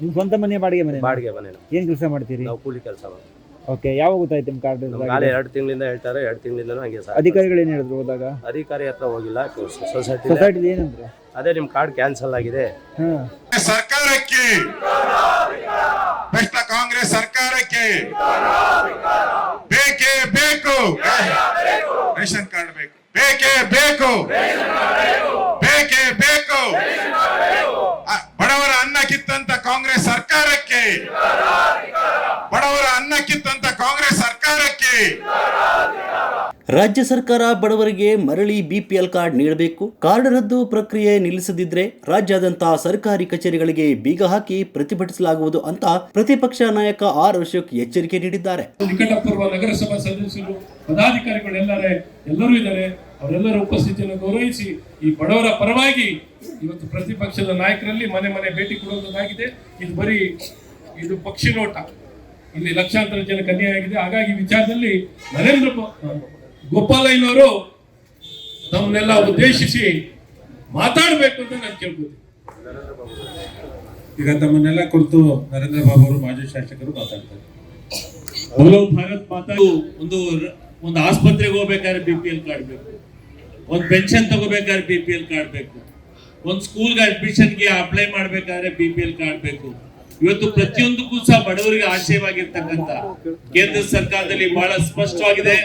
ನಿಮ್ಮ ಸ್ವಂತ ಮನೆ ಬಾಡಿಗೆ ಮನೆ ಬಾಡಿಗೆ ಮನೆ ನಾವು. ಏನ್ ಕೆಲಸ ಮಾಡ್ತೀರಿ? ನಾವು ಕೂಲಿ ಕೆಲಸ ಓಕೆ ಯಾವಾಗ ಗೊತ್ತಾಯ್ತು ನಿಮ್ಮ ಕಾರ್ಡ್ ನಾಳೆ ಎರಡು ತಿಂಗಳಿಂದ ಹೇಳ್ತಾರೆ ಎರಡು ತಿಂಗಳಿಂದ ಹಂಗೆ ಸರ್ ಅಧಿಕಾರಿಗಳು ಏನು ಹೇಳಿದ್ರು ಹೋದಾಗ? ಅಧಿಕಾರಿ ಹತ್ರ ಹೋಗಿಲ್ಲ ಸೊಸೈಟಿ ಸೊಸೈಟಿ ಏನಂದ್ರೆ ಅದೇ ನಿಮ್ಮ ಕಾರ್ಡ್ ಕ್ಯಾನ್ಸಲ್ ಆಗಿದೆ. ಹಾ. ಸರ್ಕಾರಕ್ಕೆ! ಬೆಸ್ಟ್ ಕಾಂಗ್ರೆಸ್ ಸರ್ಕಾರಕ್ಕೆ! ಬೇಕೇ ಬೇಕು! ರೇಷನ್ ಕಾರ್ಡ್ ಬೇಕು. ಬೇಕೇ ಬೇಕು. ಬೇಕೇ ಬೇಕು. ಕಿತ್ತಂತ ಕಾಂಗ್ರೆಸ್ ಸರ್ಕಾರಕ್ಕೆ ಬಡವರ ಅನ್ನ ಕಿತ್ತಂತ ಕಾಂಗ್ರೆಸ್ ಸರ್ಕಾರಕ್ಕೆ. ರಾಜ್ಯ ಸರ್ಕಾರ ಬಡವರಿಗೆ ಮರಳಿ ಬಿಪಿಎಲ್ ಕಾರ್ಡ್ ನೀಡಬೇಕು. ಕಾರ್ಡ್ ರದ್ದು ಪ್ರಕ್ರಿಯೆ ನಿಲ್ಲಿಸದಿದ್ರೆ ರಾಜ್ಯಾದ್ಯಂತ ಸರ್ಕಾರಿ ಕಚೇರಿಗಳಿಗೆ ಬೀಗ ಹಾಕಿ ಪ್ರತಿಭಟಿಸಲಾಗುವುದು ಅಂತ ಪ್ರತಿಪಕ್ಷ ನಾಯಕ ಆರ್ ಅಶೋಕ್ ಎಚ್ಚರಿಕೆ ನೀಡಿದ್ದಾರೆ. ನಿಕಟಪೂರ್ವ ನಗರಸಭಾ ಸದಸ್ಯರು ಪದಾಧಿಕಾರಿಗಳು ಎಲ್ಲರೂ ಇದ್ದಾರೆ. ಅವರೆಲ್ಲರ ಉಪಸ್ಥಿತಿಯನ್ನು ಗೌರವಿಸಿ ಈ ಬಡವರ ಪರವಾಗಿ ಇವತ್ತು ಪ್ರತಿಪಕ್ಷದ ನಾಯಕರಲ್ಲಿ ಮನೆ ಮನೆ ಭೇಟಿ ಕೊಡುವುದಾಗಿದೆ ಇದು ಬರೀ ಇದು ಪಕ್ಷಿ ನೋಟ. ಇಲ್ಲಿ ಲಕ್ಷಾಂತರ ಜನ ಆಗಿದೆ ಹಾಗಾಗಿ ವಿಚಾರದಲ್ಲಿ ನರೇಂದ್ರ ಗೋಪಾಲಯ್ಯನವರು ತಮ್ಮನ್ನೆಲ್ಲ ಉದ್ದೇಶಿಸಿ ಮಾತಾಡಬೇಕು ಅಂತ ನಾನು ಕೇಳ್ಬೋದು ಈಗ ತಮ್ಮನ್ನೆಲ್ಲ ಕುರಿತು ನರೇಂದ್ರ ಬಾಬು ಅವರು ಮಾಜಿ ಶಾಸಕರು ಮಾತಾಡ್ತಾರೆ. ಭಾರತ್ ಮಾತಾ ಒಂದು ಒಂದು ಆಸ್ಪತ್ರೆಗೆ ಹೋಗ್ಬೇಕಾದ್ರೆ ಬಿ ಪಿ ಎಲ್ ಕಾರ್ಡ್ ಬೇಕು. ಒಂದು ಪೆನ್ಷನ್ ತಗೋಬೇಕಾದ್ರೆ ಬಿ ಪಿ ಎಲ್ ಕಾರ್ಡ್ ಬೇಕು. ಒಂದು ಸ್ಕೂಲ್ಗೆ ಅಡ್ಮಿಷನ್ಗೆ ಅಪ್ಲೈ ಮಾಡ್ಬೇಕಾದ್ರೆ ಬಿ ಪಿ ಎಲ್ ಕಾರ್ಡ್ ಬೇಕು. ಇವತ್ತು ಪ್ರತಿಯೊಂದಕ್ಕೂ ಸಹ ಬಡವರಿಗೆ ಆಶಯವಾಗಿರ್ತಕ್ಕಂಥ ಕೇಂದ್ರ ಸರ್ಕಾರದಲ್ಲಿ ಬಹಳ ಸ್ಪಷ್ಟವಾಗಿದೆ.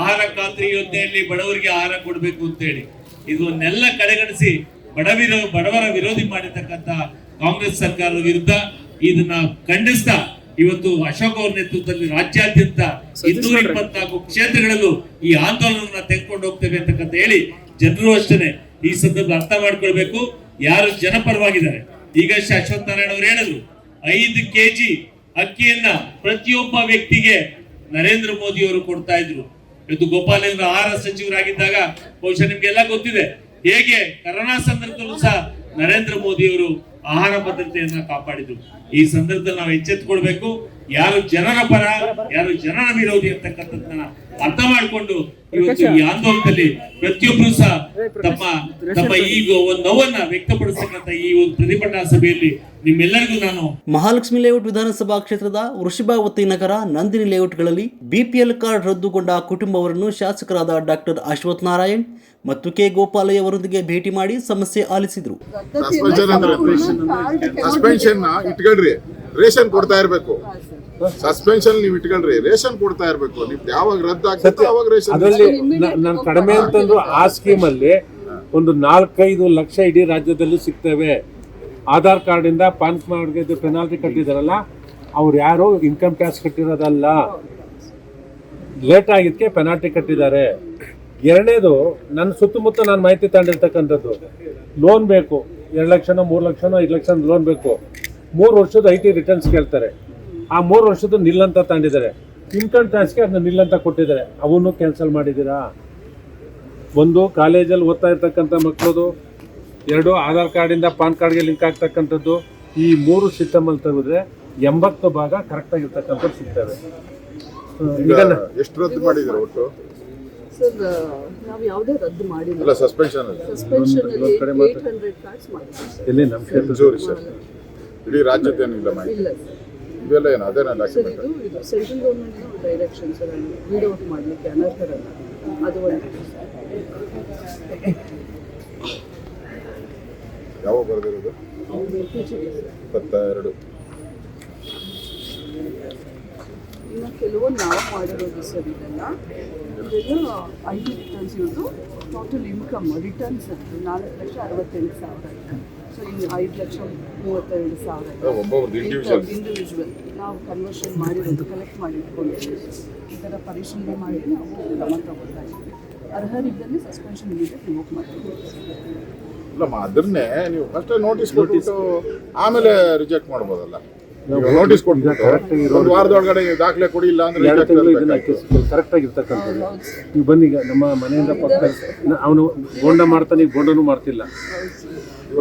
ಆಹಾರ ಖಾತ್ರಿ ಯೋಜನೆಯಲ್ಲಿ ಬಡವರಿಗೆ ಆಹಾರ ಕೊಡಬೇಕು ಅಂತ ಹೇಳಿ ಇದನ್ನೆಲ್ಲ ಕಡೆಗಣಿಸಿ ಬಡವಿರೋ ಬಡವರ ವಿರೋಧಿ ಮಾಡಿರ್ತಕ್ಕಂಥ ಕಾಂಗ್ರೆಸ್ ಸರ್ಕಾರದ ವಿರುದ್ಧ ಇದನ್ನ ಖಂಡಿಸ್ತಾ ಇವತ್ತು ಅಶೋಕ್ ಅವರ ನೇತೃತ್ವದಲ್ಲಿ ರಾಜ್ಯಾದ್ಯಂತ ಇನ್ನೂರ ಇಪ್ಪತ್ನಾಲ್ಕು ಕ್ಷೇತ್ರಗಳಲ್ಲೂ ಈ ಆಂದೋಲನವನ್ನ ತೆಗೆದುಕೊಂಡು ಹೋಗ್ತೇವೆ ಅಂತಕ್ಕಂತ ಹೇಳಿ ಜನರು ಅಷ್ಟೇ ಈ ಸಂದರ್ಭ ಅರ್ಥ ಮಾಡ್ಕೊಳ್ಬೇಕು. ಯಾರು ಜನಪರವಾಗಿದ್ದಾರೆ? ಈಗಷ್ಟೇ ಅಶ್ವಥ್ ನಾರಾಯಣ ಅವರು ಹೇಳಿದ್ರು ಐದು ಕೆಜಿ ಅಕ್ಕಿಯನ್ನ ಪ್ರತಿಯೊಬ್ಬ ವ್ಯಕ್ತಿಗೆ ನರೇಂದ್ರ ಮೋದಿ ಅವರು ಕೊಡ್ತಾ ಇದ್ರು. ಇವತ್ತು ಗೋಪಾಲೇಂದ್ರ ಆಹಾರ ಸಚಿವರಾಗಿದ್ದಾಗ ಬಹುಶಃ ನಿಮ್ಗೆಲ್ಲ ಗೊತ್ತಿದೆ. ಹೇಗೆ? ಕರೋನಾ ಸಂದರ್ಭದಲ್ಲೂ ಸಹ ನರೇಂದ್ರ ಮೋದಿ ಅವರು ಆಹಾರ ಭದ್ರತೆಯನ್ನ ಕಾಪಾಡಿದ್ರು. ಈ ಸಂದರ್ಭದಲ್ಲಿ ನಾವು ಎಚ್ಚೆತ್ತುಕೊಳ್ಬೇಕು. ಯಾರು ಜನರ ಪರ ಯಾರು ಜನರ ವಿರೋಧಿ ಅಂತಕ್ಕಂಥದ್ದನ್ನ ಅರ್ಥ ಮಾಡಿಕೊಂಡು ಇವತ್ತು ಈ ಆಂದೋಲನದಲ್ಲಿ ಪ್ರತಿಯೊಬ್ಬರು ಸಹ ತಮ್ಮ ತಮ್ಮ ಈಗ ಒಂದು ನೋವನ್ನ ವ್ಯಕ್ತಪಡಿಸ್ತಕ್ಕಂಥ ಈ ಒಂದು ಪ್ರತಿಭಟನಾ ಸಭೆಯಲ್ಲಿ ನಿಮ್ಮೆಲ್ಲರಿಗೂ ನಾನು ಮಹಾಲಕ್ಷ್ಮಿ ಲೇಔಟ್ ವಿಧಾನಸಭಾ ಕ್ಷೇತ್ರದ ವೃಷಭಾವತಿ ನಗರ ನಂದಿನಿ ಲೇಔಟ್ಗಳಲ್ಲಿ ಬಿಪಿಎಲ್ ಕಾರ್ಡ್ ರದ್ದುಗೊಂಡ ಕುಟುಂಬವರನ್ನು ಶಾಸಕರಾದ ಡಾಕ್ಟರ್ ಅಶ್ವಥ್ ನಾರಾಯಣ್ ಮತ್ತು ಕೆ ಗೋಪಾಲಯ್ಯ ಅವರೊಂದಿಗೆ ಭೇಟಿ ಮಾಡಿ ಸಮಸ್ಯೆ ಆಲಿಸಿದರು. ಸಸ್ಪೆನ್ಷನ್ ಇಟ್ಕೊಳ್ರಿ. ರೇಷನ್ ಕೊಡ್ತಾ ಇರ್ಬೇಕು. ಸಸ್ಪೆನ್ಷನ್ ನೀವು ಇಟ್ಕೊಳ್ರಿ. ರೇಷನ್ ಕೊಡ್ತಾ ಇರ್ಬೇಕು. ನೀವು ಯಾವಾಗ ರದ್ದು ಆಗ್ತದೆ ಅವಾಗ ರೇಷನ್ ಅದರಲ್ಲಿ ನಾನು ಕಡಿಮೆ ಅಂತಂದ್ರು ಆ ಸ್ಕೀಮ್ ಅಲ್ಲಿ ಒಂದು ನಾಲ್ಕೈದು ಲಕ್ಷ ಇಡೀ ರಾಜ್ಯದಲ್ಲೂ ಸಿಗ್ತವೆ. ಆಧಾರ್ ಕಾರ್ಡ್ ಇಂದ ಪಾನ್ ಕಾರ್ಡ್ಗೆ ಪೆನಾಲ್ಟಿ ಕಟ್ಟಿದಾರಲ್ಲ ಅವ್ರು ಯಾರು ಇನ್ಕಮ್ ಟ್ಯಾಕ್ಸ್ ಕಟ್ಟಿರೋದಲ್ಲ. ಲೇಟ್ ಆಗಿದ್ದಕ್ಕೆ ಪೆನಾಲ್ಟಿ ಕಟ್ಟಿದ್ದಾರೆ. ಎರಡನೇದು ನನ್ನ ಸುತ್ತಮುತ್ತ ನಾನು ಮಾಹಿತಿ ತಗೊಂಡಿರ್ತಕ್ಕಂಥದ್ದು. ಲೋನ್ ಬೇಕು. ಎರಡು ಲಕ್ಷನೋ ಮೂರು ಲಕ್ಷನೋ ಐದು ಲಕ್ಷ ಲೋನ್ ಬೇಕು. ಮೂರು ವರ್ಷದ ಐ ಟಿ ರಿಟರ್ನ್ಸ್ ಕೇಳ್ತಾರೆ. ಆ ಮೂರು ವರ್ಷದ ನಿಲ್ಲಂತ ತಂದಿದ್ದಾರೆ. ತಗೊಂಡಿದ್ದಾರೆ ಇನ್ಕಮ್ ಟ್ಯಾಕ್ಸ್ಗೆ ಅದನ್ನ ನಿಲ್ಲಂತ ಕೊಟ್ಟಿದ್ದಾರೆ. ಅವನು ಕ್ಯಾನ್ಸಲ್ ಮಾಡಿದ್ದೀರಾ? ಒಂದು ಕಾಲೇಜಲ್ಲಿ ಓದ್ತಾ ಇರ್ತಕ್ಕಂಥ ಮಕ್ಕಳದು ಎರಡು ಆಧಾರ್ ಕಾರ್ಡಿಂದ ಪಾನ್ ಕಾರ್ಡ್ಗೆ ಲಿಂಕ್ ಆಗ್ತಕ್ಕಂಥದ್ದು. ಈ ಮೂರು ಸಿಸ್ಟಮಲ್ಲಿ ತೆಗೆದ್ರೆ ಎಂಬತ್ತು ಭಾಗ ಕರೆಕ್ಟಾಗಿರ್ತಕ್ಕಂಥದ್ದು ಸಿಗ್ತವೆ ಎಷ್ಟು ರದ್ದು ಮಾಡಿದ್ರು ಒಟ್ಟು? ಸರ್ ನಾವು ಯಾವುದೇ ರದ್ದು ಮಾಡಿಲ್ಲ. ಅಲ್ಲ ಸಸ್ಪೆನ್ಷನ್ ಅಲ್ಲಿ. ಸಸ್ಪೆನ್ಷನ್ ಅಲ್ಲಿ ಏಟ್ ಹಂಡ್ರೆಡ್ ಕಾರ್ಡ್ಸ್ ಮಾಡಿದ್ದೀವಿ ಎಲ್ಲಿ ನಮ್ಮ ಕ್ಷೇತ್ರ ಸರ್ ಇಡೀ ರಾಜ್ಯದ್ದೇನಿಲ್ಲ ಮಾಹಿತಿ? ಇಲ್ಲ ಸರ್ ಇವೆಲ್ಲ ಏನು ಅದೇನ ಸರ್ ಡಾಕ್ಯುಮೆಂಟ್ ಇದು ಇದು ಸೆಂಟ್ರಲ್ ಗೌರ್ಮೆಂಟ್ನ ಡೈರೆಕ್ಷನ್ ಸರ್ ಔಟ್ ಮಾಡಲಿಕ್ಕೆ ಅನರ್ಹರಲ್ಲ. ಅದು ಒಂದು ಯಾವಾಗ ಬರೆದಿರೋದು? ಇಪ್ಪತ್ತೆರಡು. ಇನ್ನು ಕೆಲವೊಂದು ನಾವು ಮಾಡಿರೋದು ಸರ್ ಇದೆಲ್ಲ ಇದೆಲ್ಲ ಐ ಟಿ ರಿಟರ್ನ್ಸ್ ಇರೋದು ಟೋಟಲ್ ಇನ್ಕಮ್ ರಿಟರ್ನ್ಸ್ ಅದು ನಾಲ್ಕು ಲಕ್ಷ ಅರವತ್ತೆಂಟು ಸಾವಿರ. ಸೊ ಈ ಐದು ಲಕ್ಷ ಮೂವತ್ತೆರಡು ಸಾವಿರ. ಇಂಡಿವಿಜುವಲ್ ನಾವು ಕನ್ವರ್ಷನ್ ಮಾಡಿರೋದು ಕಲೆಕ್ಟ್ ಮಾಡಿ ಇಟ್ಕೊಂಡಿದ್ದೀವಿ ಈ ಥರ ಪರಿಶೀಲನೆ ಮಾಡಿ ನಾವು ಕ್ರಮ ತಗೊಳ್ತಾ ಇದ್ದೀವಿ. ಅರ್ಹರಿದ್ದಲ್ಲಿ ಸಸ್ಪೆನ್ಷನ್ ಇಮಿಡಿಯೇಟ್ ರಿವೋಕ್ ಮಾಡ್ತೀವಿ. ಅದನ್ನೇ ನೀವು ಫಸ್ಟ್ ನೋಟಿಸ್ ಕೊಟ್ಬಿಟ್ಟು ಆಮೇಲೆ ರಿಜೆಕ್ಟ್ ಮಾಡ್ಬೋದಲ್ಲ. ನೋಟಿಸ್ ಕೊಟ್ಬಿಟ್ಟು ಒಂದು ವಾರದೊಳಗಡೆ ನೀವು ದಾಖಲೆ ಕೊಡಿ ಇಲ್ಲ ಅಂದ್ರೆ ಎರಡು ತಿಂಗಳು ಇದನ್ನ ಈಗ ಬನ್ನಿ ಈಗ ನಮ್ಮ ಮನೆಯಿಂದ ಪಕ್ಕ ಅವನು ಗೋಂಡ ಮಾಡ್ತಾನೆ ಈಗ ಗೋಂಡನು ಮಾಡ್ತಿಲ್ಲ.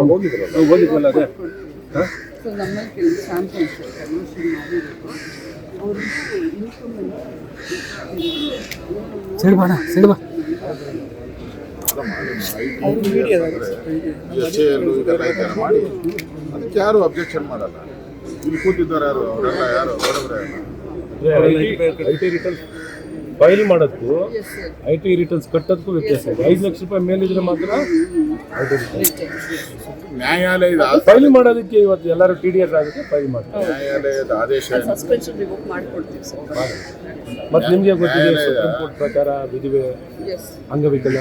ಹೋಗಿದ್ರಲ್ಲ? ನಾವು ಹೋಗಿದ್ವಲ್ಲ ಅದೇ? ಹಾ? ಸೊ ನಮ್ಮಲ್ಲಿ ಕೆಲವು ಸ್ಯಾಂಪಲ್ಸ್ ಕನ್ವರ್ಷನ್ ಮಾಡಿರೋದು ಅವ್ರಿಗೆ ಇನ್ಕಮ್ ಎಚ್ ಎಲ್ ಇದೆಲ್ಲ ಇದೆಲ್ಲ ಮಾಡಿ? ಅದಕ್ಕೆ ಯಾರು ಅಬ್ಜೆಕ್ಷನ್ ಮಾಡಲ್ಲ? ಇಲ್ಲಿ ಕೂತಿದ್ದಾರೆ ಯಾರು? ಅವರೆಲ್ಲ ಯಾರು? ಐ ಟಿ ರಿಟರ್ನ್ಸ್ ಫೈಲ್ ಮಾಡೋದಕ್ಕೂ ಐ ಟಿ ರಿಟರ್ನ್ಸ್ ಕಟ್ಟೋದಕ್ಕೂ ವ್ಯತ್ಯಾಸ ಇದೆ. ಐದು ಲಕ್ಷ ರೂಪಾಯಿ ಮೇಲಿದ್ರೆ ಮಾತ್ರ ನ್ಯಾಯಾಲಯದ ಫೈಲ್ ಮಾಡೋದಕ್ಕೆ ಇವತ್ತು ಎಲ್ಲರೂ ಟಿ ಡಿ ಎಸ್ ಆಗುತ್ತೆ ಫೈಲ್ ಮಾಡ್ತಾರೆ ನ್ಯಾಯಾಲಯದ ಆದೇಶ ಮತ್ತು ನಿಮಗೆ ಗೊತ್ತಿದೆ ಸುಪ್ರೀಂ ಕೋರ್ಟ್ ಪ್ರಕಾರ ವಿಧಿವೆ ಅಂಗವಿಕಲ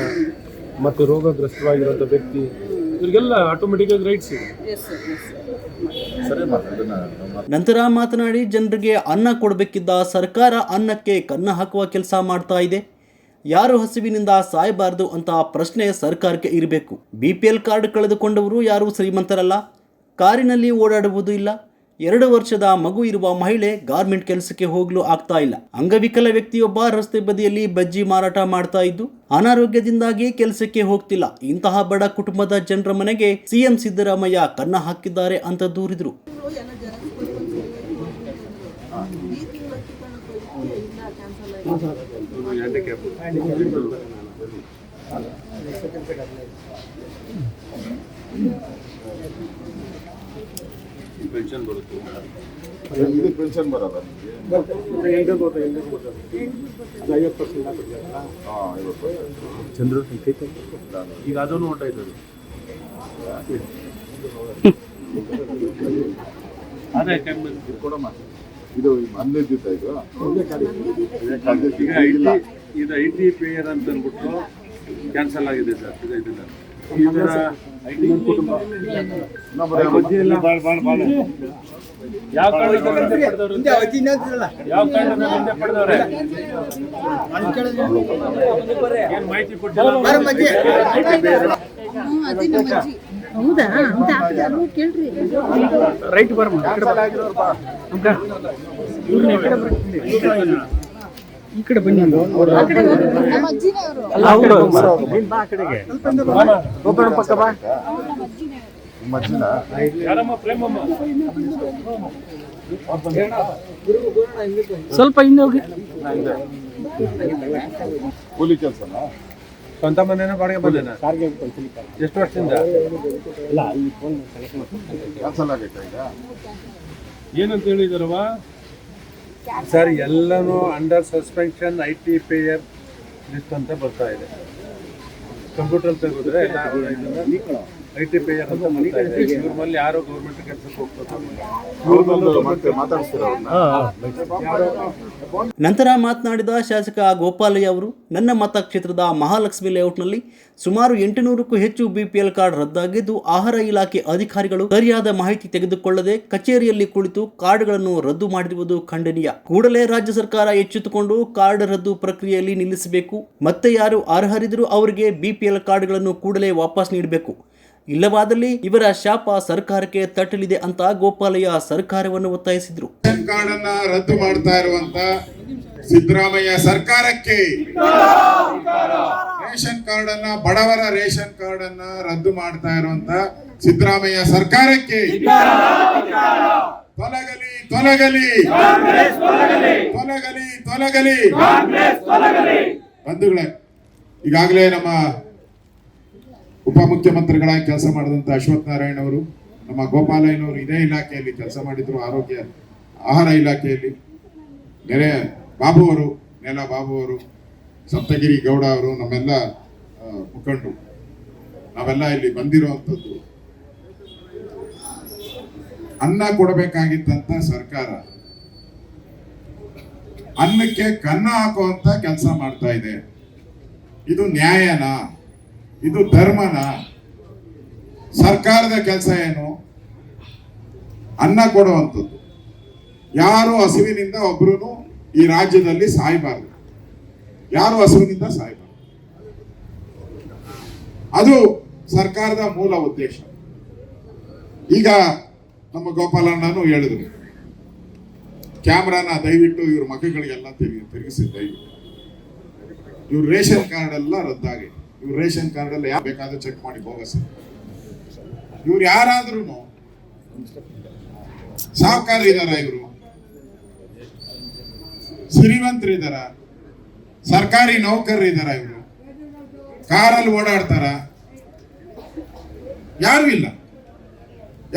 ಮತ್ತು ರೋಗಗ್ರಸ್ತವಾಗಿರುವಂಥ ವ್ಯಕ್ತಿ ಇವರಿಗೆಲ್ಲ ಆಟೋಮೆಟಿಕ್ ಆಗಿ ರೈಟ್ಸ್ ಇದೆ. ನಂತರ ಮಾತನಾಡಿ ಜನರಿಗೆ ಅನ್ನ ಕೊಡಬೇಕಿದ್ದ ಸರ್ಕಾರ ಅನ್ನಕ್ಕೆ ಕನ್ನ ಹಾಕುವ ಕೆಲಸ ಮಾಡ್ತಾ ಇದೆ. ಯಾರು ಹಸಿವಿನಿಂದ ಸಾಯಬಾರದು ಅಂತ ಪ್ರಶ್ನೆ ಸರ್ಕಾರಕ್ಕೆ ಇರಬೇಕು. ಬಿ ಪಿ ಎಲ್ ಕಾರ್ಡ್ ಕಳೆದುಕೊಂಡವರು ಯಾರು ಶ್ರೀಮಂತರಲ್ಲ. ಕಾರಿನಲ್ಲಿ ಓಡಾಡುವುದು ಇಲ್ಲ. ಎರಡು ವರ್ಷದ ಮಗು ಇರುವ ಮಹಿಳೆ ಗಾರ್ಮೆಂಟ್ ಕೆಲಸಕ್ಕೆ ಹೋಗಲು ಆಗ್ತಾ ಇಲ್ಲ. ಅಂಗವಿಕಲ ವ್ಯಕ್ತಿಯೊಬ್ಬ ರಸ್ತೆ ಬದಿಯಲ್ಲಿ ಬಜ್ಜಿ ಮಾರಾಟ ಮಾಡ್ತಾ ಇದ್ದು, ಅನಾರೋಗ್ಯದಿಂದಾಗಿ ಕೆಲಸಕ್ಕೆ ಹೋಗ್ತಿಲ್ಲ. ಇಂತಹ ಬಡ ಕುಟುಂಬದ ಜನರ ಮನೆಗೆ ಸಿಎಂ ಸಿದ್ದರಾಮಯ್ಯ ಕನ್ನ ಹಾಕಿದ್ದಾರೆ ಅಂತ ದೂರಿದ್ರು. ಎಲ್ಲ ಬರುತ್ತೆ. ಇದಕ್ಕೆ ಪೆನ್ಷನ್ ಬರಲ್ಲ ನಿಮಗೆ? ಹಾಂ ಐವತ್ತು ಚಂದ್ರು ಈಗ ಅದನ್ನು ಹೊಂಟಾಯ್ತದೆ ಅದೇ ಕಮ್ಮಿ ಕೊಡಮ್ಮ. ಇದು ಅಂದಿದ್ದಿತ್ತ ಇದು? ಈಗ ಐ ಟಿ ಇದು ಐ ಟಿ ಪೇಯರ್ ಅಂತ ಅಂದ್ಬಿಟ್ಟು ಕ್ಯಾನ್ಸಲ್ ಆಗಿದೆ ಸರ್. ಇದು ಕುಟುಂಬ ಯಾವ ಕಾರಣದಿಂದ ಪಡೆದವ್ರು? ಏನ್ ಮಾಹಿತಿ ಕೊಟ್ಟಿಲ್ಲ? ಹೌದಾ? ಕೇಳ್ರಿ. ರೈಟ್ ಬರ್ಮ ಈ ಕಡೆ ಬನ್ನಿ ಸ್ವಲ್ಪ ಹಿಂದೆ ಹೋಗಿ. ಕೂಲಿ ಕೆಲಸ ಸ್ವಂತ ಮನೇನ ಬಾಡಿಗೆ ಬಂದೇನ ಎಷ್ಟು ವರ್ಷದಿಂದ? ಈಗ? ಏನಂತ ಹೇಳಿದಾರವ ಸರ್ ಎಲ್ಲನೂ under suspension I T payer list ಅಂತ ಬರ್ತಾ ಇದೆ. ಕಂಪ್ಯೂಟರ್ ತೆಗೆದ್ರೆ ಐ ಟಿ ಪಿ ಅಂತ ಇವ್ರ ಮೇಲೆ ಯಾರೋ ಗೌರ್ಮೆಂಟ್ ಕೆಲಸಕ್ಕೆ ಹೋಗ್ತಾರೆ. ನಂತರ ಮಾತನಾಡಿದ ಶಾಸಕ ಗೋಪಾಲಯ್ಯ ಅವರು ನನ್ನ ಮತಕ್ಷೇತ್ರದ ಮಹಾಲಕ್ಷ್ಮಿ ಲೇಔಟ್ನಲ್ಲಿ ಸುಮಾರು ಎಂಟುನೂರಕ್ಕೂ ಹೆಚ್ಚು ಬಿಪಿಎಲ್ ಕಾರ್ಡ್ ರದ್ದಾಗಿದ್ದು ಆಹಾರ ಇಲಾಖೆ ಅಧಿಕಾರಿಗಳು ಸರಿಯಾದ ಮಾಹಿತಿ ತೆಗೆದುಕೊಳ್ಳದೆ ಕಚೇರಿಯಲ್ಲಿ ಕುಳಿತು ಕಾರ್ಡ್ಗಳನ್ನು ರದ್ದು ಮಾಡಿರುವುದು ಖಂಡನೀಯ. ಕೂಡಲೇ ರಾಜ್ಯ ಸರ್ಕಾರ ಎಚ್ಚೆತ್ತುಕೊಂಡು ಕಾರ್ಡ್ ರದ್ದು ಪ್ರಕ್ರಿಯೆಯಲ್ಲಿ ನಿಲ್ಲಿಸಬೇಕು. ಮತ್ತೆ ಯಾರು ಅರ್ಹರಿದ್ರೂ ಅವರಿಗೆ ಬಿಪಿಎಲ್ ಕಾರ್ಡ್ಗಳನ್ನು ಕೂಡಲೇ ವಾಪಸ್ ನೀಡಬೇಕು. ಇಲ್ಲವಾದಲ್ಲಿ ಇವರ ಶಾಪ ಸರ್ಕಾರಕ್ಕೆ ತಟ್ಟಲಿದೆ ಅಂತ ಗೋಪಾಲಯ್ಯ ಸರ್ಕಾರವನ್ನು ಒತ್ತಾಯಿಸಿದ್ರು. ರದ್ದು ಮಾಡ್ತಾ ಇರುವಂತ ಸಿದ್ದರಾಮಯ್ಯ ಸರ್ಕಾರಕ್ಕೆ ರೇಷನ್ ಕಾರ್ಡ್ ಅನ್ನ ಬಡವರ ರೇಷನ್ ಕಾರ್ಡ್ ಅನ್ನ ರದ್ದು ಮಾಡ್ತಾ ಇರುವಂತ ಸಿದ್ದರಾಮಯ್ಯ ಸರ್ಕಾರಕ್ಕೆ ತೊಲಗಲಿ ತೊಲಗಲಿ ತೊಲಗಲಿ ತೊಲಗಲಿ. ಬಂಧುಗಳೇ, ಈಗಾಗಲೇ ನಮ್ಮ ಉಪಮುಖ್ಯಮಂತ್ರಿಗಳಾಗಿ ಕೆಲಸ ಮಾಡಿದಂತ ಅಶ್ವಥ್ ನಾರಾಯಣ ಅವರು, ನಮ್ಮ ಗೋಪಾಲಯ್ಯನವರು ಇದೇ ಇಲಾಖೆಯಲ್ಲಿ ಕೆಲಸ ಮಾಡಿದ್ರು, ಆರೋಗ್ಯ, ಆಹಾರ ಇಲಾಖೆಯಲ್ಲಿ. ನೆರೆ ಬಾಬು ಅವರು, ನೆಲ ಬಾಬು ಅವರು, ಸಪ್ತಗಿರಿ ಗೌಡ ಅವರು, ನಮ್ಮೆಲ್ಲ ಮುಖಂಡರು ನಾವೆಲ್ಲ ಇಲ್ಲಿ ಬಂದಿರುವಂಥದ್ದು. ಅನ್ನ ಕೊಡಬೇಕಾಗಿದ್ದಂತ ಸರ್ಕಾರ. ಅನ್ನಕ್ಕೆ ಕನ್ನ ಹಾಕುವಂತ ಕೆಲಸ ಮಾಡ್ತಾ ಇದೆ. ಇದು ನ್ಯಾಯನ? ಇದು ಧರ್ಮನ. ಸರ್ಕಾರದ ಕೆಲಸ ಏನು? ಅನ್ನ ಕೊಡುವಂಥದ್ದು. ಯಾರು ಹಸುವಿನಿಂದ ಒಬ್ರು ಈ ರಾಜ್ಯದಲ್ಲಿ ಸಾಯಬಾರದು. ಯಾರು ಹಸುವಿನಿಂದ ಸಾಯಬಾರದು? ಅದು ಸರ್ಕಾರದ ಮೂಲ ಉದ್ದೇಶ. ಈಗ ನಮ್ಮ ಗೋಪಾಲಣ್ಣನು ಹೇಳಿದ್ರು. ಕ್ಯಾಮ್ರಾನ ದಯವಿಟ್ಟು ಇವ್ರ ಮಕ್ಕಳಿಗೆಲ್ಲ ತಿರುಗಿ ತಿರುಗಿಸಿ, ದಯವಿಟ್ಟು. ಇವ್ರ ರೇಷನ್ ಕಾರ್ಡ್ ಎಲ್ಲ ರದ್ದಾಗಿದೆ. ಇವ್ರ ರೇಷನ್ ಕಾರ್ಡ್ ಎಲ್ಲ ಯಾರು ಬೇಕಾದ್ರೂ ಚೆಕ್ ಮಾಡಿ ಬೋಗಸ್ ಇವ್ರು ಯಾರಾದ್ರೂ ಸಾಹುಕಾರ ಇದಾರ ಇವರು. ಶ್ರೀಮಂತರು ಇದಾರ ಸರ್ಕಾರಿ ನೌಕರರು ಇದಾರ ಇವರು. ಕಾರಲ್ಲಿ ಓಡಾಡ್ತಾರ. ಯಾರು ಇಲ್ಲ.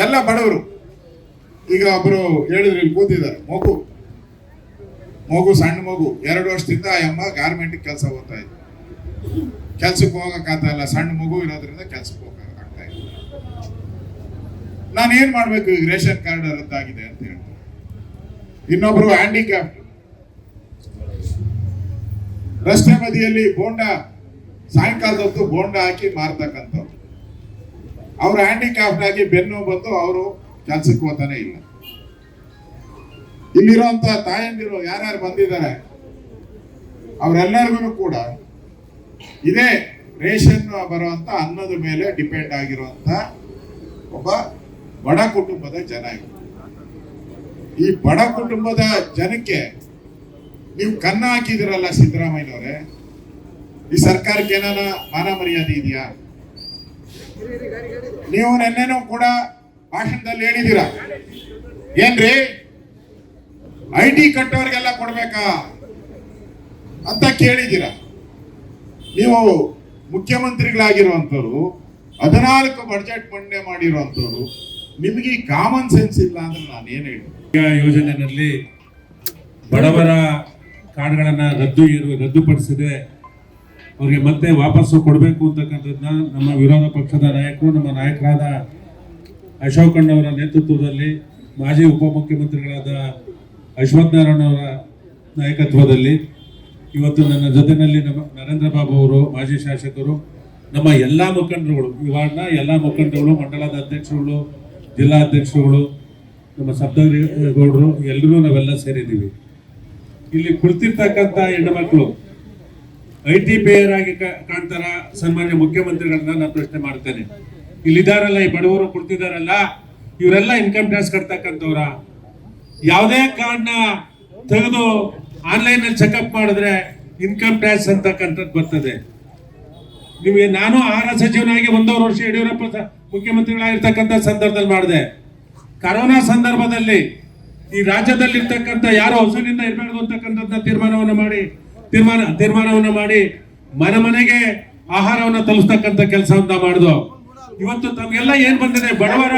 ಎಲ್ಲ ಬಡವರು. ಈಗ ಒಬ್ರು ಹೇಳಿದ್ರು, ಇಲ್ಲಿ ಕೂತಿದ್ದಾರೆ. ಮಗು. ಮಗು, ಸಣ್ಣ ಮಗು. ಎರಡು ವರ್ಷದಿಂದ ಆ ಅಮ್ಮ ಗಾರ್ಮೆಂಟ್ ಕೆಲಸ ಹೋಗ್ತಾ ಇದ್ರು ಕೆಲ್ಸಕ್ಕೆ ಹೋಗಕ್ಕಾಗ್ತಾ ಇಲ್ಲ. ಸಣ್ಣ ಮಗು ಇರೋದ್ರಿಂದ ಕೆಲ್ಸಕ್ಕೆ ಹೋಗಕ್ಕಾಗ್ತಾ ಇಲ್ಲ. ನಾನು ಏನ್ ಮಾಡ್ಬೇಕು ಈಗ ರೇಷನ್ ಕಾರ್ಡ್ ರದ್ದಾಗಿದೆ ಅಂತ ಹೇಳ್ತಾರೆ ಇನ್ನೊಬ್ರು ಹ್ಯಾಂಡಿಕ್ಯಾಪ್ ರಸ್ತೆ ಬದಿಯಲ್ಲಿ ಬೋಂಡ, ಸಾಯಂಕಾಲದ ಹೊತ್ತು ಬೋಂಡ ಹಾಕಿ ಮಾರ್ತಕ್ಕಂಥವ್ರು. ಅವ್ರು ಹ್ಯಾಂಡಿಕ್ಯಾಪ್ಟ್ ಆಗಿ ಬೆನ್ನು ಬಂದು ಅವರು ಕೆಲ್ಸಕ್ಕೆ ಹೋಗ್ತಾನೆ ಇಲ್ಲ. ಇಲ್ಲಿರುವಂತ ತಾಯಂದಿರು ಯಾರ್ಯಾರು ಬಂದಿದ್ದಾರೆ, ಅವರೆಲ್ಲರಿಗೂ ಕೂಡ ಇದೇ ರೇಷನ್ ಬರುವಂತ ಅನ್ನದ ಮೇಲೆ ಡಿಪೆಂಡ್ ಆಗಿರುವಂತ ಒಬ್ಬ ಬಡ ಕುಟುಂಬದ ಜನ ಈ ಬಡ ಕುಟುಂಬದ ಜನಕ್ಕೆ ನೀವು ಕನ್ನ ಹಾಕಿದಿರಲ್ಲ ಸಿದ್ದರಾಮಯ್ಯನವರೇ? ಈ ಸರ್ಕಾರಕ್ಕೆ ಏನಾನ ಮಾನ ಮರ್ಯಾದೆ ಇದೆಯಾ? ನೀವು ನೆನ್ನೆನೂ ಕೂಡ ಭಾಷಣದಲ್ಲಿ ಹೇಳಿದ್ದೀರಾ? ಏನ್ರಿ? ಐ ಟಿ ಕಟ್ಟೋರಿಗೆಲ್ಲ ಕೊಡ್ಬೇಕಾ ಅಂತ ಕೇಳಿದ್ದೀರಾ? ನೀವು ಮುಖ್ಯಮಂತ್ರಿಗಳಾಗಿರುವಂಥವ್ರು, ಹದಿನಾಲ್ಕು ಬಜೆಟ್ ಮಂಡನೆ ಮಾಡಿರುವಂಥವ್ರು, ನಿಮಗೆ ಕಾಮನ್ ಸೆನ್ಸ್ ಇಲ್ಲ ಅಂದ್ರೆ ನಾನು ಏನ್ ಹೇಳಿ ಯೋಜನೆಯಲ್ಲಿ ಬಡವರ ಕಾರ್ಡ್ಗಳನ್ನು ರದ್ದು ಇರು- ರದ್ದುಪಡಿಸಿದೆ ಅವ್ರಿಗೆ ಮತ್ತೆ ವಾಪಸ್ಸು ಕೊಡಬೇಕು ಅಂತಕ್ಕಂಥದ್ದನ್ನ ನಮ್ಮ ವಿರೋಧ ಪಕ್ಷದ ನಾಯಕರು, ನಮ್ಮ ನಾಯಕರಾದ ಅಶೋಕಣ್ಣವರ ನೇತೃತ್ವದಲ್ಲಿ, ಮಾಜಿ ಉಪಮುಖ್ಯಮಂತ್ರಿಗಳಾದ ಅಶ್ವಥ್ ನಾರಾಯಣ ಅವರ ನಾಯಕತ್ವದಲ್ಲಿ ಇವತ್ತು ನನ್ನ ಜೊತೆಯಲ್ಲಿ ನಮ್ಮ ನರೇಂದ್ರ ಬಾಬು ಅವರು, ಮಾಜಿ ಶಾಸಕರು, ನಮ್ಮ ಎಲ್ಲ ಮುಖಂಡರುಗಳು ಈ ವಾರ್ಡ್ನ ಎಲ್ಲ ಮುಖಂಡರುಗಳು, ಮಂಡಲದ ಅಧ್ಯಕ್ಷರುಗಳು, ಜಿಲ್ಲಾ ಅಧ್ಯಕ್ಷರುಗಳು, ನಮ್ಮ ಸಪ್ತಗೌಡರು ಎಲ್ಲರೂ ನಾವೆಲ್ಲ ಸೇರಿದ್ದೀವಿ. ಇಲ್ಲಿ ಕುಳಿತಿರ್ತಕ್ಕಂಥ ಹೆಣ್ಣುಮಕ್ಕಳು ಐ ಟಿ ಪೇಯರ್ ಆಗಿ ಕಾಣ್ತಾರ ಸನ್ಮಾನ್ಯ ಮುಖ್ಯಮಂತ್ರಿಗಳನ್ನ ನಾನು ಪ್ರಶ್ನೆ ಮಾಡ್ತೇನೆ. ಇಲ್ಲಿದ್ದಾರಲ್ಲ, ಈ ಬಡವರು ಕುಳಿತಿದಾರಲ್ಲ ಇವರೆಲ್ಲ ಇನ್ಕಮ್ ಟ್ಯಾಕ್ಸ್ ಕಟ್ತಕ್ಕಂಥವ್ರ. ಯಾವುದೇ ಕಾರಣ ತೆಗೆದು ಆನ್ಲೈನ್ ಅಲ್ಲಿ ಚೆಕಪ್ ಮಾಡಿದ್ರೆ ಇನ್ಕಮ್ ಟ್ಯಾಕ್ಸ್ ಅಂತಕ್ಕಂಥದ್ದು ಬರ್ತದೆ. ನಿಮಗೆ ನಾನು ಆಹಾರ ಸಚಿವನಾಗಿ ಒಂದೂವರೆ ವರ್ಷ ಯಡಿಯೂರಪ್ಪ ಮುಖ್ಯಮಂತ್ರಿಗಳಾಗಿರ್ತಕ್ಕಂಥ ಸಂದರ್ಭದಲ್ಲಿ ಮಾಡಿದೆ. ಕರೋನಾ ಸಂದರ್ಭದಲ್ಲಿ ಈ ರಾಜ್ಯದಲ್ಲಿ ಇರ್ತಕ್ಕಂಥ ಯಾರು ಹಸುವಿನಿಂದ ಇರಬಾರ್ದು ಅಂತಕ್ಕಂಥದ್ದನ್ನ ತೀರ್ಮಾನವನ್ನು ಮಾಡಿ, ತೀರ್ಮಾನ, ತೀರ್ಮಾನವನ್ನು ಮಾಡಿ ಮನೆ ಮನೆಗೆ ಆಹಾರವನ್ನ ತಲುಪಿಸ್ತಕ್ಕಂಥ ಕೆಲಸವನ್ನ ಮಾಡಿದ್ವು ಇವತ್ತು ತಮಗೆಲ್ಲ ಏನ್ ಬಂದಿದೆ? ಬಡವರ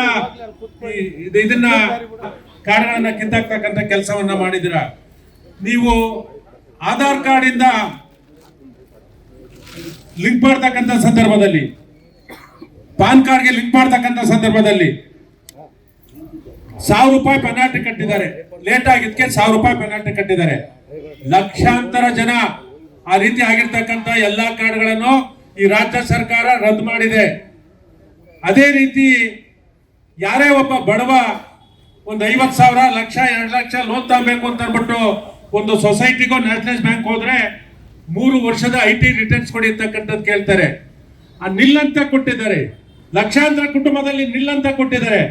ಇದನ್ನ ಕಾರಣವನ್ನ ಕಿತ್ತಾಕ್ತಕ್ಕಂಥ ಕೆಲಸವನ್ನ ಮಾಡಿದಿರ ನೀವು ಆಧಾರ್ ಕಾರ್ಡ್ ಇಂದ ಲಿಂಕ್ ಮಾಡ್ತಕ್ಕಂಥ ಸಂದರ್ಭದಲ್ಲಿ, ಪಾನ್ ಕಾರ್ಡ್ಗೆ ಲಿಂಕ್ ಮಾಡ್ತಕ್ಕಂಥ ಸಂದರ್ಭದಲ್ಲಿ ಸಾವಿರ ರೂಪಾಯಿ ಪೆನಾಲ್ಟಿ ಕಟ್ಟಿದ್ದಾರೆ. ಲೇಟ್ ಆಗಿದ್ಕೆ ಸಾವಿರ ರೂಪಾಯಿ ಪೆನಾಲ್ಟಿ ಕಟ್ಟಿದ್ದಾರೆ. ಲಕ್ಷಾಂತರ ಜನ ಆ ರೀತಿ ಆಗಿರ್ತಕ್ಕಂಥ ಎಲ್ಲಾ ಕಾರ್ಡ್ಗಳನ್ನು ಈ ರಾಜ್ಯ ಸರ್ಕಾರ ರದ್ದು ಮಾಡಿದೆ. ಅದೇ ರೀತಿ ಯಾರೇ ಒಬ್ಬ ಬಡವ ಒಂದು ಐವತ್ತು ಸಾವಿರ, ಲಕ್ಷ, ಎರಡು ಲಕ್ಷ ಲೋನ್ ತಗಬೇಕು ಅಂತ ಅಂದ್ಬಿಟ್ಟು ಒಂದು ಸೊಸೈಟಿಗೂ ನ್ಯಾಷನಲೈಸ್ ಬ್ಯಾಂಕ್ ಹೋದ್ರೆ ಮೂರು ವರ್ಷದ ಐ ಟಿ ರಿಟರ್ನ್ಸ್ ಕೊಡಿ ಅಂತಕ್ಕಂಥದ್ದು ಕೇಳ್ತಾರೆ. ಆ ನಿಲ್ಲಂತ ಕೊಟ್ಟಿದ್ದಾರೆ. ಲಕ್ಷಾಂತರ ಕುಟುಂಬದಲ್ಲಿ ನಿಲ್ಲಂತ ಕೊಟ್ಟಿದ್ದಾರೆ.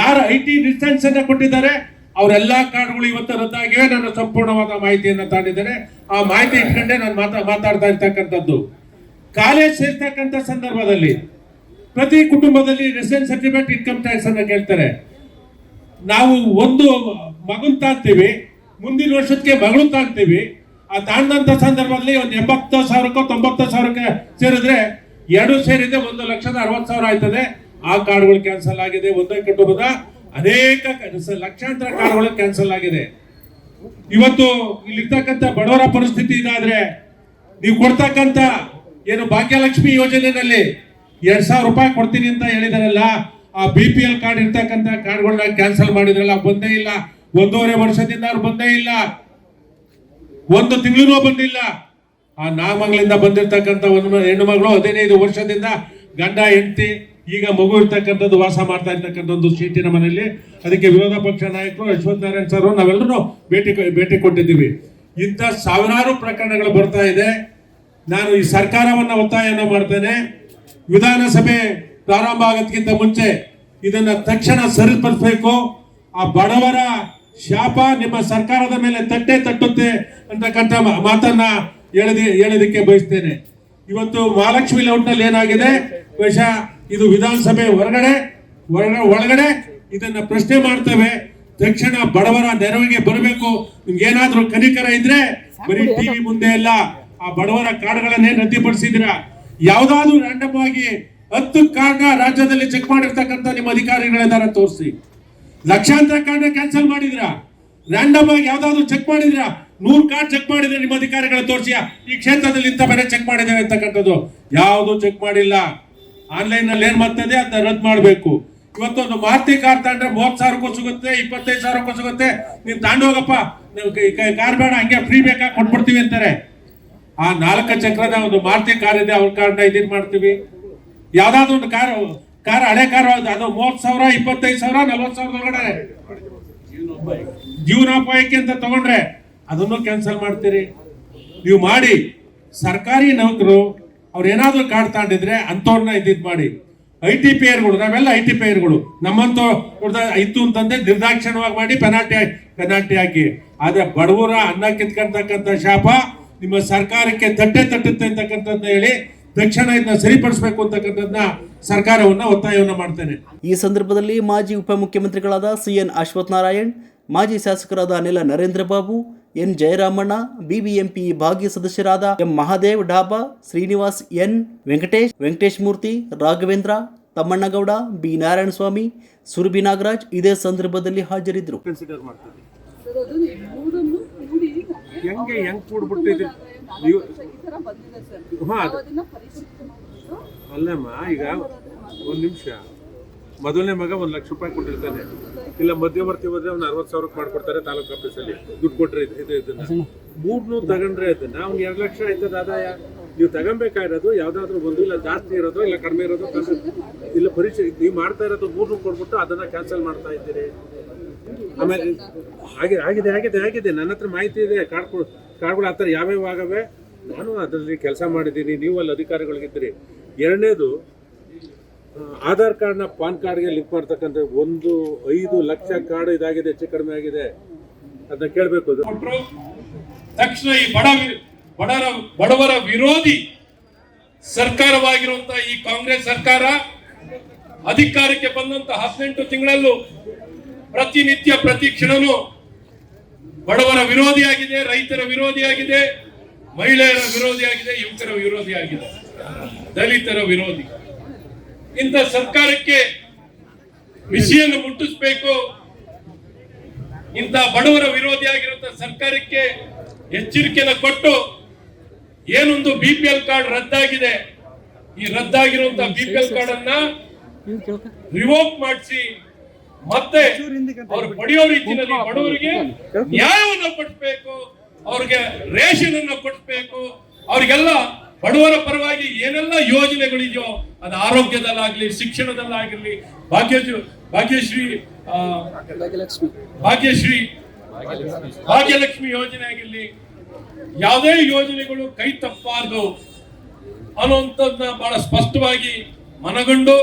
ಯಾರು ಐ ಟಿ ರಿಟರ್ನ್ಸ್ ಅನ್ನ ಕೊಟ್ಟಿದ್ದಾರೆ? ಅವರೆಲ್ಲ ಕಾರ್ಡ್ಗಳು ಇವತ್ತು ರದ್ದಾಗಿವೆ. ನಾನು ಸಂಪೂರ್ಣವಾದ ಮಾಹಿತಿಯನ್ನು ತಾಂಡಿದ್ದೇನೆ ಆ ಮಾಹಿತಿ ಇಟ್ಕೊಂಡೆ ನಾನು ಮಾತಾ ಮಾತಾಡ್ತಾ ಇರ್ತಕ್ಕಂಥದ್ದು. ಕಾಲೇಜ್ ಸೇರ್ತಕ್ಕಂಥ ಸಂದರ್ಭದಲ್ಲಿ ಪ್ರತಿ ಕುಟುಂಬದಲ್ಲಿ ರೆಸಿಡೆನ್ಸ್ ಸರ್ಟಿಫಿಕೇಟ್ ಇನ್ಕಮ್ ಟ್ಯಾಕ್ಸ್ ಅನ್ನ ಕೇಳ್ತಾರೆ. ನಾವು ಒಂದು ಮಗನ್ ತಾಂತೀವಿ. ಮುಂದಿನ ವರ್ಷಕ್ಕೆ ಮಗಳು ತಾಂತೀವಿ ಆ ತಾಂಡಂತ ಸಂದರ್ಭದಲ್ಲಿ ಒಂದು ಎಂಬತ್ತು ಸಾವಿರಕ್ಕೋ ತೊಂಬತ್ತು ಸಾವಿರಕ್ಕೆ ಸೇರಿದ್ರೆ ಎರಡು ಸೇರಿದೆ ಒಂದು ಲಕ್ಷದ ಅರವತ್ತು ಸಾವಿರ ಆಯ್ತದೆ. ಆ ಕಾರ್ಡ್ಗಳು ಕ್ಯಾನ್ಸಲ್ ಆಗಿದೆ. ಒಂದೇ ಕುಟುಂಬದ ಅನೇಕ ಲಕ್ಷಾಂತರ ಕಾರ್ಡ್ಗಳು ಕ್ಯಾನ್ಸಲ್ ಆಗಿದೆ. ಇವತ್ತು ಇಲ್ಲಿರ್ತಕ್ಕಂಥ ಬಡವರ ಪರಿಸ್ಥಿತಿ ಇದಾದ್ರೆ ನೀವು ಕೊಡ್ತಕ್ಕಂಥ ಏನು ಭಾಗ್ಯಲಕ್ಷ್ಮಿ ಯೋಜನೆಯಲ್ಲಿ ಎರಡ್ ಸಾವಿರ ರೂಪಾಯಿ ಕೊಡ್ತೀನಿ ಅಂತ ಹೇಳಿದಾರಲ್ಲ, ಆ ಬಿ ಪಿ ಎಲ್ ಕಾರ್ಡ್ ಇರ್ತಕ್ಕಂಥ ಕಾರ್ಡ್ಗಳನ್ನ ಕ್ಯಾನ್ಸಲ್ ಮಾಡಿದ್ರಲ್ಲ, ಬಂದೇ ಇಲ್ಲ. ಒಂದೂವರೆ ವರ್ಷದಿಂದ ಅವ್ರು ಬಂದೇ ಇಲ್ಲ. ಒಂದು ತಿಂಗಳೂ ಬಂದಿಲ್ಲ. ಆ ನಾಮಗಳಿಂದ ಬಂದಿರ್ತಕ್ಕಂಥ ಒಂದು ಹೆಣ್ಣು ಮಗಳು ಹದಿನೈದು ವರ್ಷದಿಂದ ಗಂಡ, ಹೆಂಡತಿ, ಈಗ ಮಗು ಇರ್ತಕ್ಕಂಥದ್ದು ವಾಸ ಮಾಡ್ತಾ ಇರ್ತಕ್ಕಂಥ ಒಂದು ಸೀಟಿನ ಮನೆಯಲ್ಲಿ. ಅದಕ್ಕೆ ವಿರೋಧ ಪಕ್ಷ ನಾಯಕರು ಅಶ್ವಥ್ ನಾರಾಯಣ್ ಸರ್ ನಾವೆಲ್ಲರೂ ಭೇಟಿ ಭೇಟಿ ಕೊಟ್ಟಿದ್ದೀವಿ. ಇಂಥ ಸಾವಿರಾರು ಪ್ರಕರಣಗಳು ಬರ್ತಾ ಇದೆ. ನಾನು ಈ ಸರ್ಕಾರವನ್ನ ಒತ್ತಾಯನ ಮಾಡ್ತೇನೆ. ವಿಧಾನಸಭೆ ಪ್ರಾರಂಭ ಆಗೋದಕ್ಕಿಂತ ಮುಂಚೆ ಇದನ್ನ ತಕ್ಷಣ ಸರಿಪಡಿಸಬೇಕು. ಆ ಬಡವರ ಶಾಪ ನಿಮ್ಮ ಸರ್ಕಾರದ ಮೇಲೆ ತಟ್ಟೆ ತಟ್ಟುತ್ತೆ ಅಂತಕ್ಕಂಥ ಮಾತನ್ನ ಹೇಳದಿ ಹೇಳೋದಕ್ಕೆ ಬಯಸ್ತೇನೆ. ಇವತ್ತು ಮಹಾಲಕ್ಷ್ಮಿ ಲೇಔಟ್ನಲ್ಲಿ ಏನಾಗಿದೆ? ಬಹುಶಃ ಇದು ವಿಧಾನಸಭೆ ಹೊರಗಡೆ ಹೊರಗಡೆ ಒಳಗಡೆ ಇದನ್ನ ಪ್ರಶ್ನೆ ಮಾಡ್ತೇವೆ. ತಕ್ಷಣ ಬಡವರ ನೆರವಿಗೆ ಬರಬೇಕು. ನಿಮ್ಗೆ ಏನಾದ್ರೂ ಕನಿಕರ ಇದ್ರೆ ಬರೀ ಟಿವಿ ಮುಂದೆ ಅಲ್ಲ ಆ ಬಡವರ ಕಾರ್ಡ್ಗಳನ್ನೇ ರದ್ದುಪಡಿಸಿದಿರ ಯಾವ್ದಾದ್ರು ರ್ಯಾಂಡಮ್ ಆಗಿ ಹತ್ತು ಕಾರ್ಡ್ ರಾಜ್ಯದಲ್ಲಿ ಚೆಕ್ ಮಾಡಿರ್ತಕ್ಕಂಥ ನಿಮ್ಮ ಅಧಿಕಾರಿಗಳಿದಾರ ತೋರಿಸಿ. ಲಕ್ಷಾಂತರ ಕಾರ್ಡ್ ಕ್ಯಾನ್ಸಲ್ ಮಾಡಿದ್ರ? ರ್ಯಾಂಡಮ್ ಆಗಿ ಯಾವ್ದಾದ್ರು ಚೆಕ್ ಮಾಡಿದ್ರ? ನೂರ್ ಕಾರ್ಡ್ ಚೆಕ್ ಮಾಡಿದ್ರೆ ನಿಮ್ಮ ಅಧಿಕಾರಿಗಳ ತೋರಿಸಿ ಈ ಕ್ಷೇತ್ರದಲ್ಲಿ ಇಂಥ ಮನೆ ಚೆಕ್ ಮಾಡಿದ್ದೇವೆ ಅಂತಕ್ಕಂಥದ್ದು. ಯಾವುದು ಚೆಕ್ ಮಾಡಿಲ್ಲ. ಆನ್ಲೈನ್ನಲ್ಲಿ ಏನ್ ಮಾಡ್ತದೆ ಅದನ್ನ ರದ್ದು ಮಾಡಬೇಕು. ಇವತ್ತೊಂದು ಮಾರುತಿ ಕಾರ್ ತಗೊಂಡ್ರೆ ಮೂವತ್ತು ಸಾವಿರಕ್ಕೂ ಸಿಗುತ್ತೆ, ಇಪ್ಪತ್ತೈದು ಸಾವಿರಕ್ಕೂ ಸಿಗುತ್ತೆ. ನೀನ್ ನೀವು ಕಾರ್ ಬೇಡ, ಹಂಗೆ ಫ್ರೀ ಬೇಕಾ ಕೊಟ್ಬಿಡ್ತೀವಿ ಅಂತಾರೆ. ಆ ನಾಲ್ಕು ಚಕ್ರದ ಒಂದು ಮಾರುತಿ ಕಾರ್ ಇದೆ, ಅವ್ರ ಕಾರ್ಡ್ನ ಇದಿನ್ ಮಾಡ್ತೀವಿ? ಯಾವ್ದಾದ್ರು ಒಂದು ಕಾರ್ ಕಾರ್, ಹಳೆ ಕಾರ್ ಅದು ಮೂವತ್ ಸಾವಿರ, ಇಪ್ಪತ್ತೈದು ಸಾವಿರ ನಲ್ವತ್ ಸಾವಿರ ಒಳಗಡೆ ಜೀವನೋಪಾಯಕ್ಕೆ ಅಂತ ತಗೊಂಡ್ರೆ ಅದನ್ನು ಕ್ಯಾನ್ಸಲ್ ಮಾಡ್ತೀರಿ. ನೀವು ಮಾಡಿ. ಸರ್ಕಾರಿ ನೌಕರು ಅವ್ರು ಏನಾದ್ರು ಕಾರ್ಡ್ ತಗೊಂಡಿದ್ರೆ ಅಂಥವ್ರನ್ನ ಇದಿದ್ ಮಾಡಿ. ಐ ಟಿ ಪೇಯರ್ಗಳು ನಾವೆಲ್ಲ ಐ ಟಿ ಪೇಯರ್ಗಳು ನಮ್ಮಂತ ಇತ್ತು ಅಂತಂದ್ರೆ ನಿರ್ದಾಕ್ಷಿಣ್ಯವಾಗಿ ಮಾಡಿ ಪೆನಾಲ್ಟಿ ಪೆನಾಲ್ಟಿ ಹಾಕಿ. ಆದ್ರೆ ಬಡವರ ಅನ್ನ ಕಿತ್ಕೊಂತಕ್ಕಂಥ ಶಾಪ ನಿಮ್ಮ ಸರ್ಕಾರಕ್ಕೆ ತಟ್ಟೆ ತಟ್ಟುತ್ತೆ ಅಂತಕ್ಕಂಥದ್ದು ಹೇಳಿ ತಕ್ಷಣ ಇದನ್ನ ಸರಿಪಡಿಸಬೇಕು ಅಂತಕ್ಕಂಥದ್ದನ್ನ ಸರ್ಕಾರವನ್ನ ಒತ್ತಾಯವನ್ನ ಮಾಡ್ತೇನೆ. ಈ ಸಂದರ್ಭದಲ್ಲಿ ಮಾಜಿ ಉಪಮುಖ್ಯಮಂತ್ರಿಗಳಾದ ಸಿಎನ್ ಅಶ್ವಥ್ ನಾರಾಯಣ್ ಮಾಜಿ ಶಾಸಕರಾದ ಅನಿಲ ನರೇಂದ್ರ ಬಾಬು ಎನ್ ಜಯರಾಮಣ್ಣ ಬಿಬಿಎಂಪಿ ಭಾಗ್ಯ ಸದಸ್ಯರಾದ ಎಂ ಮಹಾದೇವ್ ಡಾಬಾ ಶ್ರೀನಿವಾಸ್ ಎನ್ ವೆಂಕಟೇಶ್ ವೆಂಕಟೇಶ್ ಮೂರ್ತಿ ರಾಘವೇಂದ್ರ ತಮ್ಮಣ್ಣಗೌಡ ಬಿ ನಾರಾಯಣಸ್ವಾಮಿ ಸುರಭಿ ನಾಗರಾಜ್ ಇದೇ ಸಂದರ್ಭದಲ್ಲಿ ಹಾಜರಿದ್ದರು. ನೀವು ಈ ಥರ ಬಂದಿದೆ ಸರ್. ಹಾ, ಅಲ್ಲಮ್ಮ ಈಗ ಒಂದ್ ನಿಮಿಷ. ಮೊದಲನೇ ಮಗ ಒಂದ್ ಲಕ್ಷ ರೂಪಾಯಿ ಕೊಟ್ಟಿರ್ತಾನೆ. ಇಲ್ಲ ಮಧ್ಯವರ್ತಿ ಹೋದ್ರೆ ಒಂದ್ ಅರವತ್ತು ಸಾವಿರ ಮಾಡ್ಕೊಡ್ತಾರೆ ತಾಲೂಕು ಆಫೀಸಲ್ಲಿ. ದುಡ್ಡು ಕೊಟ್ಟರೆ ಇದು ಇದು ಇದನ್ನ. ಮೂರ್ನೂ ತಗೊಂಡ್ರೆ ಅದನ್ನ ಅವ್ನ್ ಎರಡು ಲಕ್ಷ ಆಯ್ತದ ಆದಾಯ? ನೀವು ತಗೊಬೇಕಾಗಿರೋದು ಯಾವ್ದಾದ್ರು ಒಂದು ಇಲ್ಲ ಜಾಸ್ತಿ ಇರೋದು ಇಲ್ಲ ಕಡಿಮೆ ಇರೋದು ಇಲ್ಲ ಪರೀಕ್ಷೆ ನೀವು ಮಾಡ್ತಾ ಇರೋದು ಮೂರ್ನು ಕೊಡ್ಬಿಟ್ಟು ಅದನ್ನ ಕ್ಯಾನ್ಸಲ್ ಮಾಡ್ತಾ ಇದ್ದೀರಿ. ಆಮೇಲೆ ಹಾಗೆ ಆಗಿದೆ ಆಗಿದೆ ಆಗಿದೆ. ನನ್ನ ಹತ್ರ ಮಾಹಿತಿ ಇದೆ. ಕಾರ್ಡ್ ಕಾರ್ಡ್ಗಳು ಆ ಥರ ಯಾವ್ಯಾವ ಆಗವೆ? ನಾನು ಅದರಲ್ಲಿ ಕೆಲಸ ಮಾಡಿದ್ದೀನಿ, ನೀವು ಅಲ್ಲಿ ಅಧಿಕಾರಿಗಳಿಗಿದ್ದೀರಿ. ಎರಡನೇದು ಆಧಾರ್ ಕಾರ್ಡ್ನ ಪಾನ್ ಕಾರ್ಡ್ಗೆ ಲಿಂಕ್ ಮಾಡ್ತಕ್ಕಂಥ ಒಂದು ಐದು ಲಕ್ಷ ಕಾರ್ಡ್ ಇದಾಗಿದೆ, ಹೆಚ್ಚು ಕಡಿಮೆ ಆಗಿದೆ. ಅದನ್ನ ಕೇಳಬೇಕು ತಕ್ಷಣ ಈ ಬಡ ಬಡರ, ಬಡವರ ವಿರೋಧಿ ಸರ್ಕಾರವಾಗಿರುವಂತಹ ಈ ಕಾಂಗ್ರೆಸ್ ಸರ್ಕಾರ ಅಧಿಕಾರಕ್ಕೆ ಬಂದಂತ ಹದಿನೆಂಟು ತಿಂಗಳಲ್ಲೂ ಪ್ರತಿನಿತ್ಯ, ಪ್ರತಿ ಕ್ಷಣನೂ ಬಡವರ ವಿರೋಧಿಯಾಗಿದೆ ರೈತರ ವಿರೋಧಿಯಾಗಿದೆ ಮಹಿಳೆಯರ ವಿರೋಧಿಯಾಗಿದೆ ಯುವಕರ ವಿರೋಧಿಯಾಗಿದೆ. ದಲಿತರ ವಿರೋಧಿ. ಇಂಥ ಸರ್ಕಾರಕ್ಕೆ ಬಿಸಿಯನ್ನು ಮುಟ್ಟಿಸ್ಬೇಕು. ಇಂಥ ಬಡವರ ವಿರೋಧಿಯಾಗಿರುವಂತ ಸರ್ಕಾರಕ್ಕೆ ಎಚ್ಚರಿಕೆಯನ್ನು ಕೊಟ್ಟು ಏನೊಂದು ಬಿ ಪಿ ಎಲ್ ಕಾರ್ಡ್ ರದ್ದಾಗಿದೆ ಈ ರದ್ದಾಗಿರುವಂತಹ ಬಿ ಪಿ ಎಲ್ ಕಾರ್ಡ್ ಅನ್ನ ರಿವೋಕ್ ಮಾಡಿಸಿ ಮತ್ತೆ ಅವರು ಪಡೆಯೋ ರೀತಿಯಲ್ಲಿ ಬಡವರಿಗೆ ನ್ಯಾಯವನ್ನು ಕೊಡ್ಬೇಕು ಅವ್ರಿಗೆ ರೇಷನ್ ಅನ್ನು ಕೊಡ್ಬೇಕು ಅವ್ರಿಗೆಲ್ಲ ಬಡವರ ಪರವಾಗಿ ಏನೆಲ್ಲ ಯೋಜನೆಗಳಿದೆಯೋ ಅದು ಆರೋಗ್ಯದಲ್ಲಾಗ್ಲಿ ಶಿಕ್ಷಣದಲ್ಲಾಗಿರ್ಲಿ ಭಾಗ್ಯಶ್ರೀ ಭಾಗ್ಯಶ್ರೀ ಭಾಗ್ಯಶ್ರೀ ಭಾಗ್ಯಲಕ್ಷ್ಮಿ ಯೋಜನೆ ಆಗಿರ್ಲಿ ಯಾವುದೇ ಯೋಜನೆಗಳು ಕೈ ತಪ್ಪಾರ್ದು ಅನ್ನುವಂಥದ್ದನ್ನ ಬಹಳ ಸ್ಪಷ್ಟವಾಗಿ ಮನಗಂಡು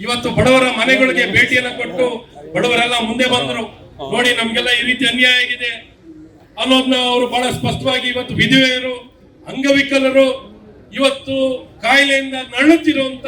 ಇವತ್ತು ಬಡವರ ಮನೆಗಳಿಗೆ ಭೇಟಿಯನ್ನು ಕೊಟ್ಟು ಬಡವರೆಲ್ಲ ಮುಂದೆ ಬಂದರು. ನೋಡಿ, ನಮ್ಗೆಲ್ಲ ಈ ರೀತಿ ಅನ್ಯಾಯ ಆಗಿದೆ. ಅನ್ನೋದನ್ನ ಅವರು ಬಹಳ ಸ್ಪಷ್ಟವಾಗಿ ಇವತ್ತು ವಿಧವೆಯರು, ಅಂಗವಿಕಲರು ಇವತ್ತು ಕಾಯಿಲೆಯಿಂದ ನರಳುತ್ತಿರುವಂತ